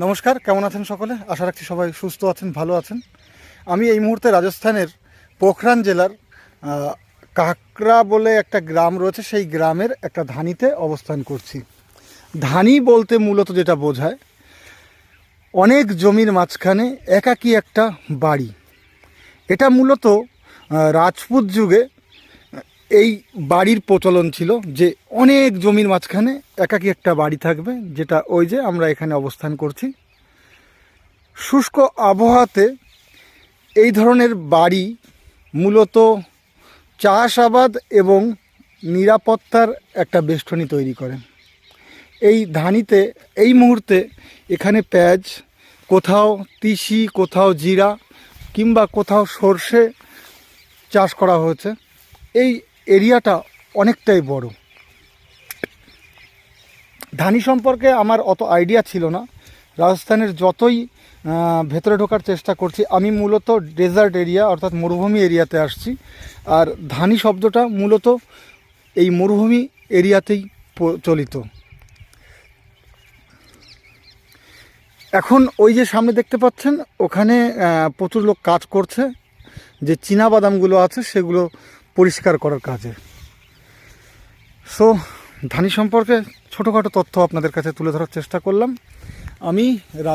নমস্কার, কেমন আছেন সকলে? আশা রাখছি সবাই সুস্থ আছেন, ভালো আছেন। আমি এই মুহূর্তে রাজস্থানের পোখরান জেলার কাকরা বলে একটা গ্রাম রয়েছে, সেই গ্রামের একটা ধানিতে অবস্থান করছি। ধানি বলতে মূলত যেটা বোঝায়, অনেক জমির মাঝখানে একাকী একটা বাড়ি। এটা মূলত রাজপুত যুগে এই বাড়ির প্রচলন ছিল যে অনেক জমির মাঝখানে একাকি একটা বাড়ি থাকবে, যেটা ওই যে আমরা এখানে অবস্থান করছি। শুষ্ক আবহাওয়াতে এই ধরনের বাড়ি মূলত চাষাবাদ এবং নিরাপত্তার একটা বেষ্টনী তৈরি করে। এই ধানিতে এই মুহূর্তে এখানে পেঁয়াজ, কোথাও তিসি, কোথাও জিরা কিংবা কোথাও সর্ষে চাষ করা হয়েছে। এই এরিয়াটা অনেকটাই বড়। ধানি সম্পর্কে আমার অত আইডিয়া ছিল না। রাজস্থানের যতই ভেতরে ঢোকার চেষ্টা করছি, আমি মূলত ডেজার্ট এরিয়া অর্থাৎ মরুভূমি এরিয়াতে আসছি। আর ধানি শব্দটা মূলত এই মরুভূমি এরিয়াতেই প্রচলিত এখন ওই যে সামনে দেখতে পাচ্ছেন, ওখানে প্রচুর লোক কাজ করছে। যে চীনা বাদামগুলো আছে, সেগুলো পরিষ্কার করার কাজে। সো ধানি সম্পর্কে ছোটোখাটো তথ্য আপনাদের কাছে তুলে ধরার চেষ্টা করলাম। আমি